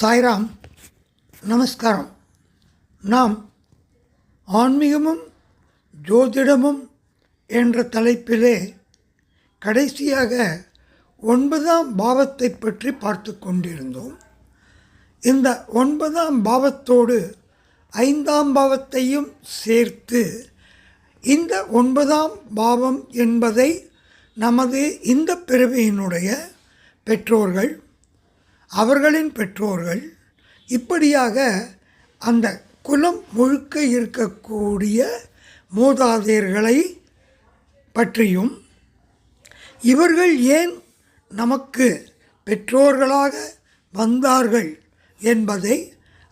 சாய்ராம் நமஸ்காரம். நாம் ஆன்மீகமும் ஜோதிடமும் என்ற தலைப்பிலே கடைசியாக ஒன்பதாம் பாவத்தை பற்றி பார்த்து கொண்டிருந்தோம். இந்த ஒன்பதாம் பாவத்தோடு ஐந்தாம் பாவத்தையும் சேர்த்து இந்த ஒன்பதாம் பாவம் என்பதை நமது இந்த பிறவியினுடைய பெற்றோர்கள் அவர்களின் பெற்றோர்கள் இப்படியாக அந்த குலம் முழுக்க இருக்கக்கூடிய மூதாதையர்களை பற்றியும் இவர்கள் ஏன் நமக்கு பெற்றோர்களாக வந்தார்கள் என்பதை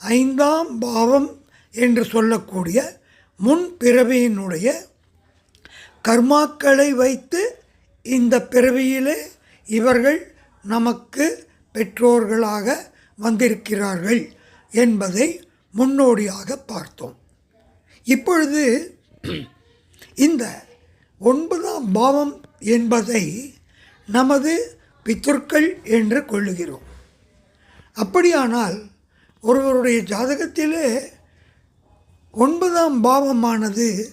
ஐந்தாம் பாவம் என்று சொல்லக்கூடிய முன் பிறவியினுடைய கர்மாக்களை வைத்து இந்த பிறவியிலே இவர்கள் நமக்கு பெற்றோர்களாக வந்திருக்கிறார்கள் என்பதை முன்னோடியாக பார்த்தோம். இப்பொழுது இந்த ஒன்பதாம் பாவம் என்பதை நமது பித்தர்கள் என்று கொள்ளுகிறோம். அப்படியானால் ஒருவருடைய ஜாதகத்திலே ஒன்பதாம் பாவமானது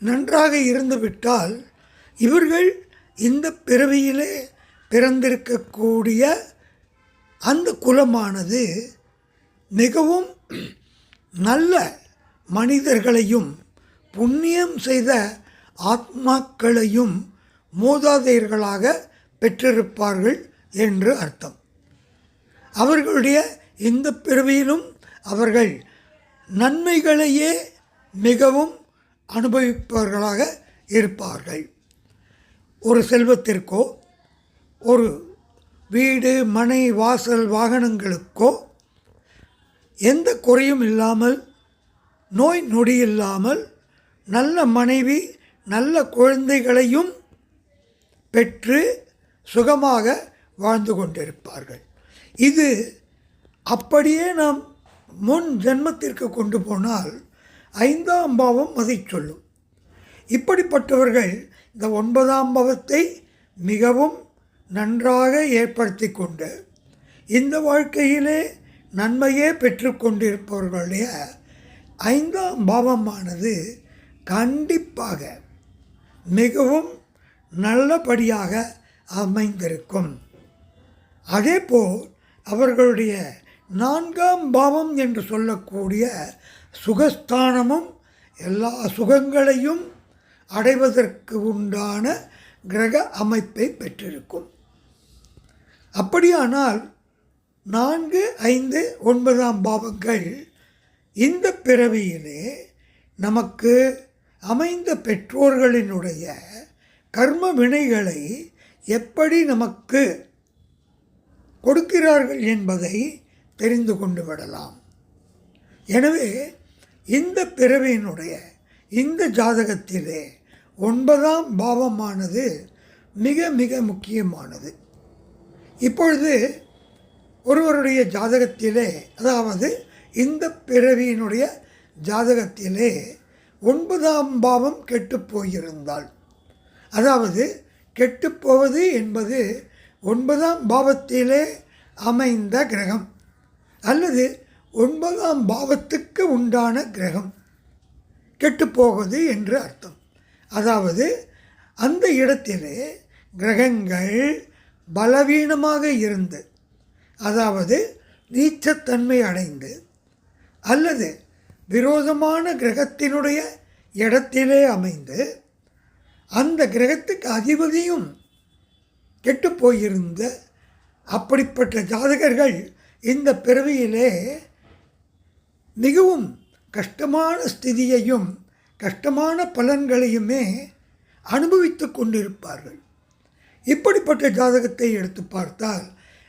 நன்றாக இருந்துவிட்டால் இவர்கள் இந்த பிறவியிலே பிறந்திருக்கக்கூடிய அந்த குலமானது மிகவும் நல்ல மனிதர்களையும் புண்ணியம் செய்த ஆத்மாக்களையும் மூதாதையர்களாக பெற்றிருப்பார்கள் என்று அர்த்தம். அவர்களுடைய இந்த பிறவியிலும் அவர்கள் நன்மைகளையே மிகவும் அனுபவிப்பவர்களாக இருப்பார்கள். ஒரு செல்வத்திற்கோ ஒரு வீடு மனை வாசல் வாகனங்களுக்கோ எந்த குறையும் இல்லாமல் நோய் நொடி இல்லாமல் நல்ல மனைவி நல்ல குழந்தைகளையும் பெற்று சுகமாக வாழ்ந்து கொண்டிருப்பார்கள். இது அப்படியே நாம் முன் ஜென்மத்திற்கு கொண்டு போனால் ஐந்தாம் பாவம் அதை சொல்லும். இப்படிப்பட்டவர்கள் இந்த ஒன்பதாம் பாவத்தை மிகவும் நன்றாக ஏற்படுத்தி கொண்டு இந்த வாழ்க்கையிலே நன்மையே பெற்றுக்கொண்டிருப்பவர்களுடைய ஐந்தாம் பாவமானது கண்டிப்பாக மிகவும் நல்லபடியாக அமைந்திருக்கும். அதேபோல் அவர்களுடைய நான்காம் பாவம் என்று சொல்லக்கூடிய சுகஸ்தானமும் எல்லா சுகங்களையும் அடைவதற்கு உண்டான கிரக அமைப்பை பெற்றிருக்கும். அப்படியானால் நான்கு ஐந்து ஒன்பதாம் பாவங்கள் இந்த பிறவியிலே நமக்கு அமைந்த பெற்றோர்களினுடைய கர்ம வினைகளை எப்படி நமக்கு கொடுக்கிறார்கள் என்பதை தெரிந்து கொண்டு விடலாம். எனவே இந்த பிறவியினுடைய இந்த ஜாதகத்திலே ஒன்பதாம் பாவமானது மிக மிக முக்கியமானது. இப்பொழுது ஒருவருடைய ஜாதகத்திலே அதாவது இந்த பிறவியினுடைய ஜாதகத்திலே ஒன்பதாம் பாவம் கெட்டுப் போயிருந்தால் அதாவது கெட்டுப்போவது என்பது ஒன்பதாம் பாவத்திலே அமைந்த கிரகம் அல்லது ஒன்பதாம் பாவத்துக்கு உண்டான கிரகம். கெட்டுப்போவது என்று அர்த்தம். அதாவது அந்த இடத்திலே கிரகங்கள் பலவீனமாக இருந்து அதாவது நீச்சத்தன்மை அடைந்து அல்லது விரோதமான கிரகத்தினுடைய இடத்திலே அமைந்து அந்த கிரகத்துக்கு அதிபதியும் கெட்டு போயிருந்த அப்படிப்பட்ட ஜாதகர்கள் இந்த பிறவியிலே மிகவும் கஷ்டமான ஸ்திதியையும் கஷ்டமான பலன்களையுமே அனுபவித்து கொண்டிருப்பார்கள். இப்படிப்பட்ட ஜாதகத்தை எடுத்து பார்த்தால்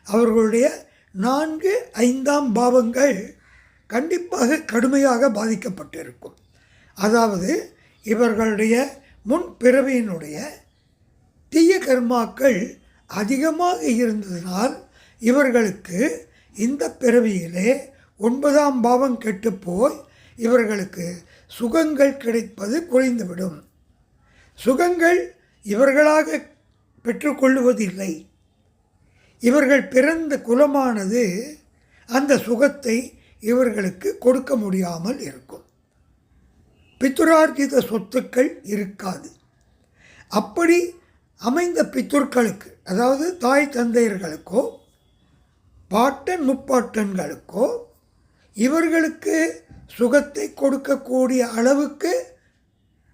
அவர்களுடைய நான்கு ஐந்தாம் பாவங்கள் கண்டிப்பாக கடுமையாக பாதிக்கப்பட்டிருக்கும். அதாவது இவர்களுடைய முன் பிறவியினுடைய தீய கர்மாக்கள் அதிகமாக இருந்ததினால் இவர்களுக்கு இந்த பிறவியிலே ஒன்பதாம் பாவம் கெட்டுப்போய் இவர்களுக்கு சுகங்கள் கிடைப்பது குறைந்துவிடும். சுகங்கள் இவர்களாக பெற்றுக்கொள்வதில்லை இவர்கள் பிறந்த குலமானது அந்த சுகத்தை இவர்களுக்கு கொடுக்க முடியாமல் இருக்கும். பித்துரார்ஜித சொத்துக்கள் இருக்காது. அப்படி அமைந்த பித்துர்களுக்கு அதாவது தாய் தந்தையர்களுக்கோ பாட்டன் முப்பாட்டன்களுக்கோ இவர்களுக்கு சுகத்தை கொடுக்கக்கூடிய அளவுக்கு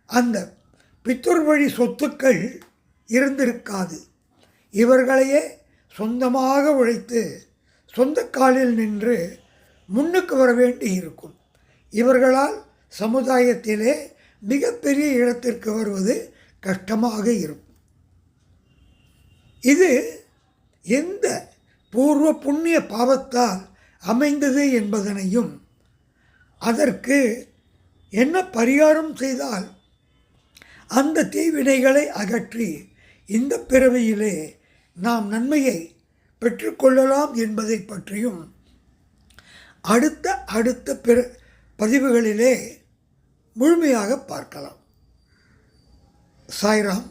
அந்த பித்துர் வழி சொத்துக்கள் இருந்திருக்காது. இவர்களையே சொந்தமாக உழைத்து சொந்த காலில் நின்று முன்னுக்கு வர வேண்டி இருக்கும். இவர்களால் சமுதாயத்திலே மிகப்பெரிய இடத்திற்கு வருவது கஷ்டமாக இருக்கும். இது எந்த பூர்வ புண்ணிய பாவத்தால் அமைந்தது என்பதனையும் அதற்கு என்ன பரிகாரம் செய்தால் அந்த தீவினைகளை அகற்றி இந்த பிறவியிலே நாம் நன்மையை பெற்றுக்கொள்ளலாம் என்பதை பற்றியும் அடுத்த அடுத்த பிற பதிவுகளிலே முழுமையாக பார்க்கலாம். சாய்ராம்.